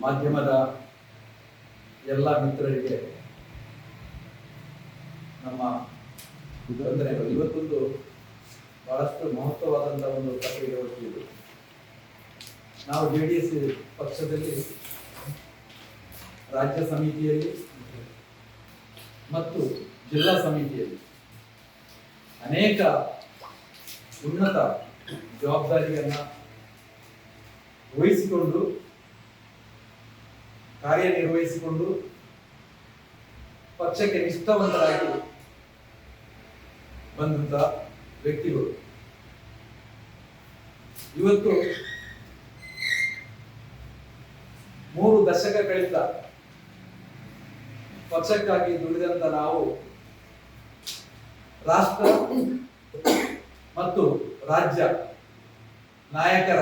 ಮಾಧ್ಯಮದ ಎಲ್ಲ ಮಿತ್ರರಿಗೆ ನಮ್ಮ ವಂದನೆಗಳು ಇವತ್ತೊಂದು ಬಹಳಷ್ಟು ಮಹತ್ವವಾದಂಥ ಒಂದು ಪ್ರಕ್ರಿಯೆ ಹೊರಟಿದ್ದು ನಾವು ಜೆ ಡಿ ಎಸ್ ಪಕ್ಷದಲ್ಲಿ, ರಾಜ್ಯ ಸಮಿತಿಯಲ್ಲಿ ಮತ್ತು ಜಿಲ್ಲಾ ಸಮಿತಿಯಲ್ಲಿ ಅನೇಕ ಉನ್ನತ ಜವಾಬ್ದಾರಿಯನ್ನು ವಹಿಸಿಕೊಂಡು ಕಾರ್ಯನಿರ್ವಹಿಸಿಕೊಂಡು ಪಕ್ಷಕ್ಕೆ ನಿಷ್ಠಾವಂತರಾಗಿ ಬಂದಂತ ವ್ಯಕ್ತಿಗಳು. ಇವತ್ತು ಮೂರು ದಶಕಗಳಿಂದ ಪಕ್ಷಕ್ಕಾಗಿ ದುಡಿದಂತ ನಾವು ರಾಷ್ಟ್ರ ಮತ್ತು ರಾಜ್ಯ ನಾಯಕರ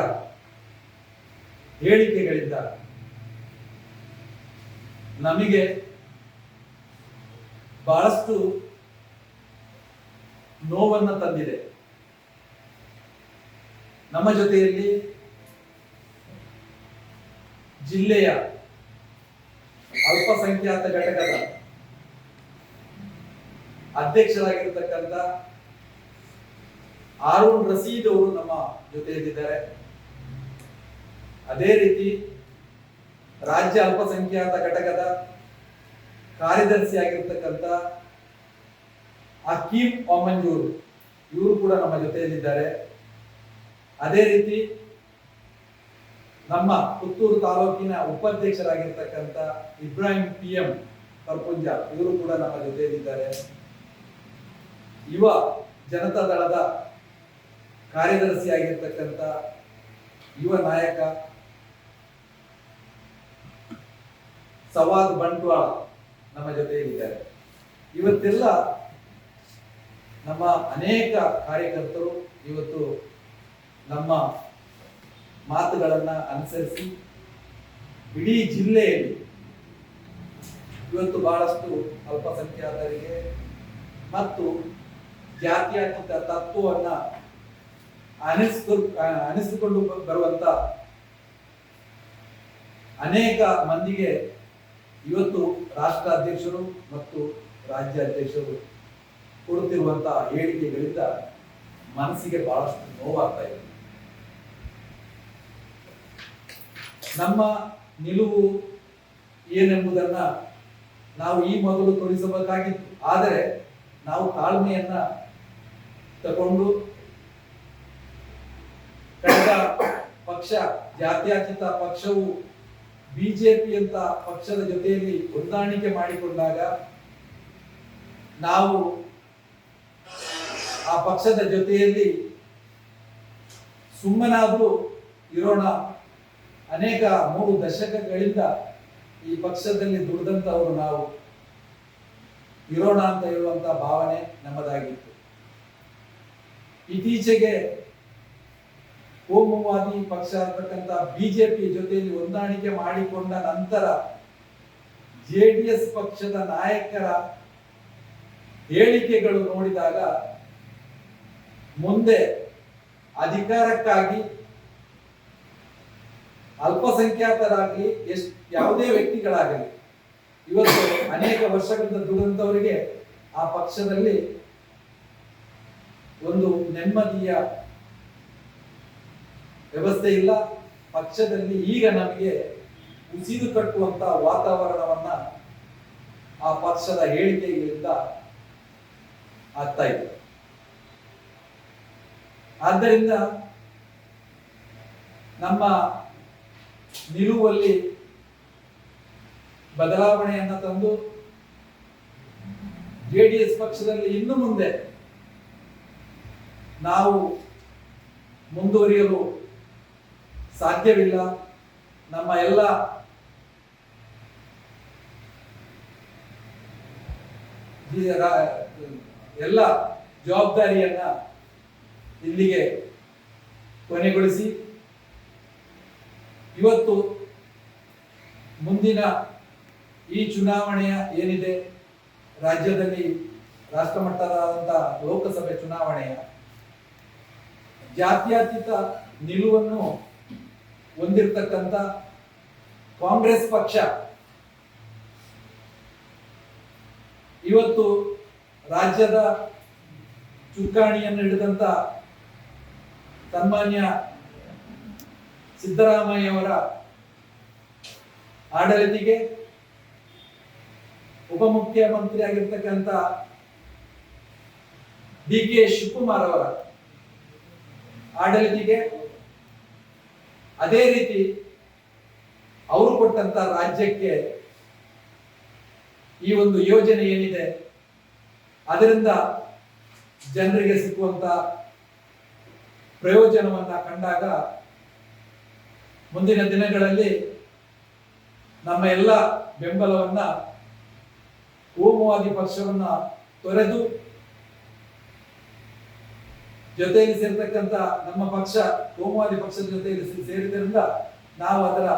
ಹೇಳಿಕೆಗಳಿಂದ ನಮಗೆ ಬಹಳಷ್ಟು ನೋವನ್ನು ತಂದಿದೆ. ನಮ್ಮ ಜೊತೆಯಲ್ಲಿ ಜಿಲ್ಲೆಯ ಅಲ್ಪಸಂಖ್ಯಾತ ಘಟಕದ ಅಧ್ಯಕ್ಷರಾಗಿರ್ತಕ್ಕಂಥ ಆರುಣ್ ರಸೀದ್ ಅವರು ನಮ್ಮ ಜೊತೆಯಲ್ಲಿದ್ದಾರೆ. ಅದೇ ರೀತಿ ರಾಜ್ಯ ಅಲ್ಪಸಂಖ್ಯಾತ ಘಟಕದ ಕಾರ್ಯದರ್ಶಿಯಾಗಿರ್ತಕ್ಕಂಥ ಹಕೀಂ ಒಮಂಜೂರ್ ಇವರು ಕೂಡ ನಮ್ಮ ಜೊತೆಯಲ್ಲಿದ್ದಾರೆ. ಅದೇ ರೀತಿ ನಮ್ಮ ಪುತ್ತೂರು ತಾಲೂಕಿನ ಉಪಾಧ್ಯಕ್ಷರಾಗಿರ್ತಕ್ಕಂಥ ಇಬ್ರಾಹಿಂ ಪಿ ಎಂ ಕರ್ಪುಂಜ ಇವರು ಕೂಡ ನಮ್ಮ ಜೊತೆಯಲ್ಲಿದ್ದಾರೆ. ಯುವ ಜನತಾ ದಳದ ಕಾರ್ಯದರ್ಶಿಯಾಗಿರ್ತಕ್ಕಂಥ ಯುವ ನಾಯಕ ಸವಾದ್ ಬಂಟ್ವಾಳ ನಮ್ಮ ಜೊತೆ ಇದ್ದಾರೆ. ಇವತ್ತೆಲ್ಲ ನಮ್ಮ ಅನೇಕ ಕಾರ್ಯಕರ್ತರು ಇವತ್ತು ನಮ್ಮ ಮಾತುಗಳನ್ನ ಅನುಸರಿಸಿ ಇಡೀ ಜಿಲ್ಲೆಯಲ್ಲಿ ಇವತ್ತು ಬಹಳಷ್ಟು ಅಲ್ಪಸಂಖ್ಯಾತರಿಗೆ ಮತ್ತು ಜಾತ್ಯಾತೀತ ತತ್ವವನ್ನ ಅನಿಸ್ಕೊಂಡು ಅನಿಸಿಕೊಂಡು ಬರುವಂತ ಅನೇಕ ಮಂದಿಗೆ ಇವತ್ತು ರಾಷ್ಟ್ರ ಅಧ್ಯಕ್ಷರು ಮತ್ತು ರಾಜ್ಯಾಧ್ಯಕ್ಷರು ಕೊಡುತ್ತಿರುವಂತಹ ಹೇಳಿಕೆಗಳಿಂದ ಮನಸ್ಸಿಗೆ ಬಹಳಷ್ಟು ನೋವಾಗ್ತಾ ಇದೆ. ನಮ್ಮ ನಿಲುವು ಏನೆಂಬುದನ್ನ ನಾವು ಈ ಮೊದಲು ತೋರಿಸಬೇಕಾಗಿತ್ತು. ಆದರೆ ನಾವು ತಾಳ್ಮೆಯನ್ನ ತಗೊಂಡು ಕಳೆದ ಪಕ್ಷ, ಜಾತ್ಯಾತೀತ ಪಕ್ಷವು ಬಿಜೆಪಿ ಅಂತ ಪಕ್ಷದ ಜೊತೆಯಲ್ಲಿ ಹೊಂದಾಣಿಕೆ ಮಾಡಿಕೊಂಡಾಗ ನಾವು ಆ ಪಕ್ಷದ ಜೊತೆಯಲ್ಲಿ ಸುಮ್ಮನಾದರೂ ಇರೋಣ. ಅನೇಕ ಮೂರು ದಶಕಗಳಿಂದ ಈ ಪಕ್ಷದಲ್ಲಿ ದುಡಿದಂತವರು ನಾವು. ಇರೋಣ ಅಂತ ಹೇಳುವಂತ ಭಾವನೆ ನಮ್ಮದಾಗಿತ್ತು. ಇತ್ತೀಚೆಗೆ ಕೋಮುವಾದಿ ಪಕ್ಷ ಅಂತಕ್ಕಂಥ ಬಿಜೆಪಿ ಜೊತೆಯಲ್ಲಿ ಹೊಂದಾಣಿಕೆ ಮಾಡಿಕೊಂಡ ನಂತರ ಜೆಡಿಎಸ್ ಪಕ್ಷದ ನಾಯಕರ ಹೇಳಿಕೆಗಳು ನೋಡಿದಾಗ ಮುಂದೆ ಅಧಿಕಾರಕ್ಕಾಗಿ ಅಲ್ಪಸಂಖ್ಯಾತರಾಗಲಿ ಎಷ್ಟು ಯಾವುದೇ ವ್ಯಕ್ತಿಗಳಾಗಲಿ, ಇವತ್ತು ಅನೇಕ ವರ್ಷಗಳಿಂದ ದುಡಿದಂಥವರಿಗೆ ಆ ಪಕ್ಷದಲ್ಲಿ ಒಂದು ನೆಮ್ಮದಿಯ ವ್ಯವಸ್ಥೆ ಇಲ್ಲ. ಪಕ್ಷದಲ್ಲಿ ಈಗ ನಮಗೆ ಉಸಿದು ಕಟ್ಟುವಂತ ವಾತಾವರಣವನ್ನ ಆ ಪಕ್ಷದ ಹೇಳಿಕೆಗಳಿಂದ ಆಗ್ತಾ ಇದೆ. ಆದ್ದರಿಂದ ನಮ್ಮ ನಿಲುವಲ್ಲಿ ಬದಲಾವಣೆಯನ್ನ ತಂದು ಜೆಡಿಎಸ್ ಪಕ್ಷದಲ್ಲಿ ಇನ್ನು ಮುಂದೆ ನಾವು ಮುಂದುವರಿಯಲು ಸಾಧ್ಯವಿಲ್ಲ. ನಮ್ಮ ಎಲ್ಲ ಎಲ್ಲ ಜವಾಬ್ದಾರಿಯನ್ನ ಇಲ್ಲಿಗೆ ಕೊನೆಗೊಳಿಸಿ, ಇವತ್ತು ಮುಂದಿನ ಈ ಚುನಾವಣೆಯ ಏನಿದೆ, ರಾಜ್ಯದಲ್ಲಿ ರಾಷ್ಟ್ರಮಟ್ಟದಾದಂಥ ಲೋಕಸಭೆ ಚುನಾವಣೆಯ ಜಾತ್ಯತೀತ ನಿಲುವನ್ನು ಹೊಂದಿರತಕ್ಕಂಥ ಕಾಂಗ್ರೆಸ್ ಪಕ್ಷ. ಇವತ್ತು ರಾಜ್ಯದ ಚುಕ್ಕಾಣಿಯನ್ನು ಹಿಡಿದಂತ ಸನ್ಮಾನ್ಯ ಸಿದ್ದರಾಮಯ್ಯವರ ಆಡಳಿತಿಗೆ ಉಪಮುಖ್ಯಮಂತ್ರಿ ಆಗಿರ್ತಕ್ಕಂಥ ಡಿ ಕೆ ಶಿವಕುಮಾರ್ ಅವರ ಆಡಳಿತಿಗೆ ಅದೇ ರೀತಿ ಅವರು ಕೊಟ್ಟಂತ ರಾಜ್ಯಕ್ಕೆ ಈ ಒಂದು ಯೋಜನೆ ಏನಿದೆ, ಅದರಿಂದ ಜನರಿಗೆ ಸಿಕ್ಕುವಂತ ಪ್ರಯೋಜನವನ್ನ ಕಂಡಾಗ ಮುಂದಿನ ದಿನಗಳಲ್ಲಿ ನಮ್ಮ ಎಲ್ಲ ಬೆಂಬಲವನ್ನ ಕೋಮುವಾದಿ ಪಕ್ಷವನ್ನ ತೊರೆದು ಜೊತೆಯಲ್ಲಿ ಸೇರ್ತಕ್ಕಂಥ ನಮ್ಮ ಪಕ್ಷ, ಕೋಮುವಾದಿ ಪಕ್ಷದ ಜೊತೆಯಲ್ಲಿ ಸೇರಿದ್ದರಿಂದ ನಾವು ಅದರ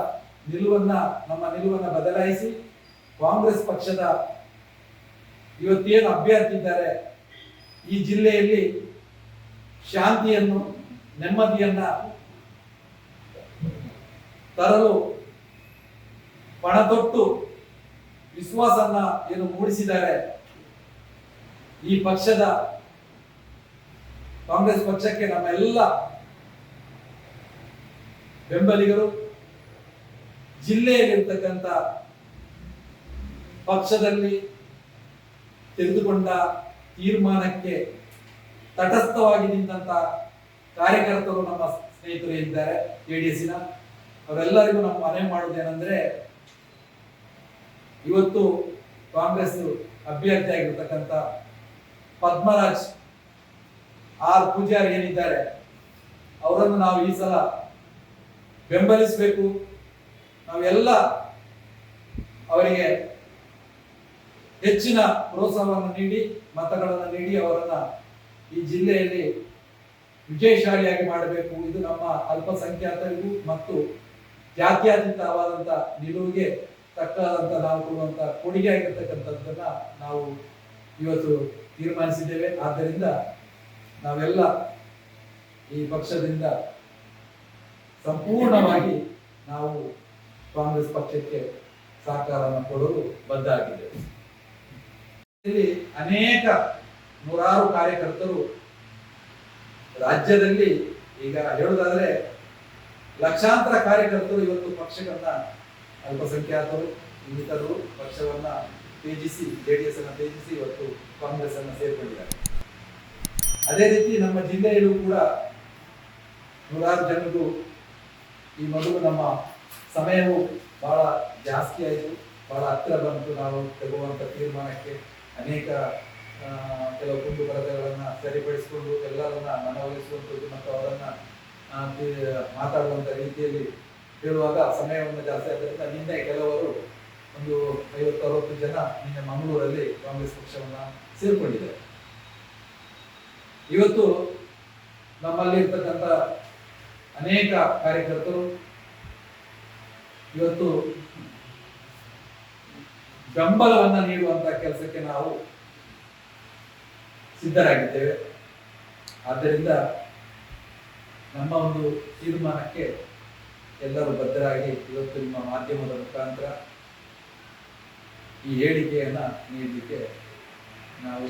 ನಿಲುವನ್ನ, ನಮ್ಮ ನಿಲುವನ್ನ ಬದಲಾಯಿಸಿ ಕಾಂಗ್ರೆಸ್ ಪಕ್ಷದ ಇವತ್ತೇನು ಅಭ್ಯರ್ಥಿ ಇದ್ದಾರೆ ಈ ಜಿಲ್ಲೆಯಲ್ಲಿ ಶಾಂತಿಯನ್ನು, ನೆಮ್ಮದಿಯನ್ನ ತರಲು ಪಣತೊಟ್ಟು ವಿಶ್ವಾಸನ್ನ ಏನು ಮೂಡಿಸಿದ್ದಾರೆ ಈ ಪಕ್ಷದ ಕಾಂಗ್ರೆಸ್ ಪಕ್ಷಕ್ಕೆ ನಮ್ಮೆಲ್ಲ ಬೆಂಬಲಿಗರು, ಜಿಲ್ಲೆಯಲ್ಲಿರ್ತಕ್ಕಂಥ ಪಕ್ಷದಲ್ಲಿ ತೆಗೆದುಕೊಂಡ ತೀರ್ಮಾನಕ್ಕೆ ತಟಸ್ಥವಾಗಿ ನಿಂತ ಕಾರ್ಯಕರ್ತರು ನಮ್ಮ ಸ್ನೇಹಿತರು ಇದ್ದಾರೆ ಜೆಡಿಎಸ್ನ ಅವರೆಲ್ಲರಿಗೂ ನಾವು ಮನವಿ ಮಾಡುವುದೇನೆಂದ್ರೆ ಇವತ್ತು ಕಾಂಗ್ರೆಸ್ ಅಭ್ಯರ್ಥಿಯಾಗಿರ್ತಕ್ಕಂಥ ಪದ್ಮರಾಜ್ ಆರ್ ಪೂಜಾರಿ ಏನಿದ್ದಾರೆ, ಅವರನ್ನು ನಾವು ಈ ಸಲ ಬೆಂಬಲಿಸಬೇಕು. ನಾವೆಲ್ಲ ಅವರಿಗೆ ಹೆಚ್ಚಿನ ಪ್ರೋತ್ಸಾಹವನ್ನು ನೀಡಿ, ಮತಗಳನ್ನು ನೀಡಿ ಅವರನ್ನ ಈ ಜಿಲ್ಲೆಯಲ್ಲಿ ವಿಜಯಶಾಲಿಯಾಗಿ ಮಾಡಬೇಕು. ಇದು ನಮ್ಮ ಅಲ್ಪಸಂಖ್ಯಾತರಿಗೂ ಮತ್ತು ಜಾತ್ಯಾತೀತವಾದಂಥ ನಿಲುವಿಗೆ ತಕ್ಕಾದಂತ ನಾವು ಕೊಡುವಂತ ಕೊಡುಗೆ ಆಗಿರ್ತಕ್ಕಂಥದ್ದನ್ನ ನಾವು ಇವತ್ತು ತೀರ್ಮಾನಿಸಿದ್ದೇವೆ. ಆದ್ದರಿಂದ ನಾವೆಲ್ಲ ಈ ಪಕ್ಷದಿಂದ ಸಂಪೂರ್ಣವಾಗಿ ನಾವು ಕಾಂಗ್ರೆಸ್ ಪಕ್ಷಕ್ಕೆ ಸಹಕಾರವನ್ನು ಕೊಡಲು ಬದ್ಧ ಇಲ್ಲಿ ಅನೇಕ ನೂರಾರು ಕಾರ್ಯಕರ್ತರು ರಾಜ್ಯದಲ್ಲಿ ಈಗ ಹೇಳುವುದಾದ್ರೆ ಲಕ್ಷಾಂತರ ಕಾರ್ಯಕರ್ತರು ಇವತ್ತು ಪಕ್ಷಗಳನ್ನ ಅಲ್ಪಸಂಖ್ಯಾತರು ಇನ್ನಿತರರು ಪಕ್ಷವನ್ನ ತ್ಯಜಿಸಿ ಜೆಡಿಎಸ್ ಅನ್ನ ತ್ಯಜಿಸಿ ಇವತ್ತು ಕಾಂಗ್ರೆಸ್ ಅನ್ನ ಸೇರ್ಕೊಂಡಿದ್ದಾರೆ. ಅದೇ ರೀತಿ ನಮ್ಮ ಜಿಲ್ಲೆಯಲ್ಲೂ ಕೂಡ ನೂರಾರು ಜನರು ಈ ಮೊದಲು ನಮ್ಮ ಸಮಯವು ಬಹಳ ಜಾಸ್ತಿ ಆಯಿತು. ಬಹಳ ಹತ್ತಿರ ಬಂತು ನಾವು ತಗುವಂಥ ತೀರ್ಮಾನಕ್ಕೆ ಅನೇಕ ಕೆಲವು ಕುಂದು ಬರದಗಳನ್ನು ಸರಿಪಡಿಸಿಕೊಂಡು ಎಲ್ಲರನ್ನ ಮನವೊಲಿಸುವಂಥದ್ದು ಮತ್ತು ಅವರನ್ನು ಮಾತಾಡುವಂಥ ರೀತಿಯಲ್ಲಿ ಹೇಳುವಾಗ ಸಮಯವನ್ನು ಜಾಸ್ತಿ ಆದ್ದರಿಂದ ನಿನ್ನೆ ಕೆಲವರು ಒಂದು ಐವತ್ತು, ಅರವತ್ತು ಜನ ನಿನ್ನೆ ಮಂಗಳೂರಲ್ಲಿ ಕಾಂಗ್ರೆಸ್ ಪಕ್ಷವನ್ನು ಸೇರ್ಕೊಂಡಿದ್ದಾರೆ. ಇವತ್ತು ನಮ್ಮಲ್ಲಿ ಇರ್ತಕ್ಕಂಥ ಅನೇಕ ಕಾರ್ಯಕರ್ತರು ಇವತ್ತು ಬೆಂಬಲವನ್ನ ನೀಡುವಂತ ಕೆಲಸಕ್ಕೆ ನಾವು ಸಿದ್ಧರಾಗಿದ್ದೇವೆ. ಆದ್ದರಿಂದ ನಮ್ಮ ಒಂದು ತೀರ್ಮಾನಕ್ಕೆ ಎಲ್ಲರೂ ಬದ್ಧರಾಗಿ ಇವತ್ತು ನಿಮ್ಮ ಮಾಧ್ಯಮದ ಮುಖಾಂತರ ಈ ಹೇಳಿಕೆಯನ್ನ ನೀಡಲಿಕ್ಕೆ ನಾವು